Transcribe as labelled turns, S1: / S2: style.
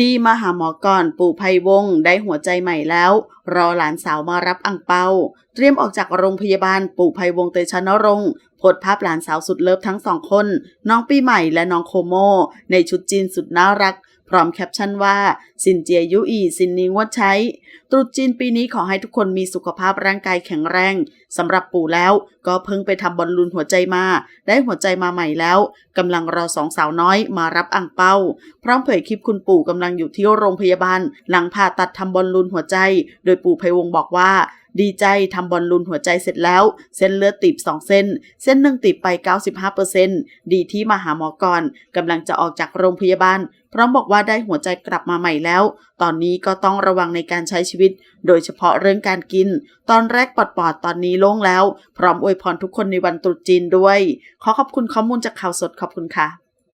S1: ดีมาหาหมอก่อนปู่ไพวงได้หัวใจใหม่แล้ว รอหลานสาวมารับอังเปา เตรียมออกจากโรงพยาบาลปู่ไพวงเตชะนรงค์โพสภาพหลานสาวสุดเลิฟทั้งสองคน น้องปีใหม่และน้องโคโม ในชุดจีนสุดน่ารัก พร้อมแคปชั่นว่า สินเจียยุอีสินนิงวัดใช้ ตรุษจีนปีนี้ขอให้ทุกคนมีสุขภาพร่างกายแข็งแรงสำหรับปู่แล้วก็เพิ่งไปทำบอลลูนหัวใจมา ได้หัวใจมาใหม่แล้วกำลังรอสองสาวน้อยมารับอ่างเป้า พร้อมเผยคลิปคุณปู่กำลังอยู่ที่โรงพยาบาล หลังผ่าตัดทำบอลลูนหัวใจ โดยปู่ไพวงบอกว่า ดีใจทำบอลลูนหัวใจเสร็จแล้ว เส้นเลือดตีบสองเส้น เส้นหนึ่งตีบไป 95%ดีที่มาหาหมอก่อนกำลังจะออกจากโรงพยาบาล พร้อมบอกว่าได้หัวใจกลับมาใหม่แล้ว ตอนนี้ก็ต้องระวังในการใช้ชีวิต โดยเฉพาะเรื่องการกิน ตอนแรกปอดปอดตอนนี้โล่งแล้ว พร้อมอวยพรทุกคนในวันตรุษจีนด้วย ขอขอบคุณข้อมูลจากข่าวสดขอบคุณค่ะ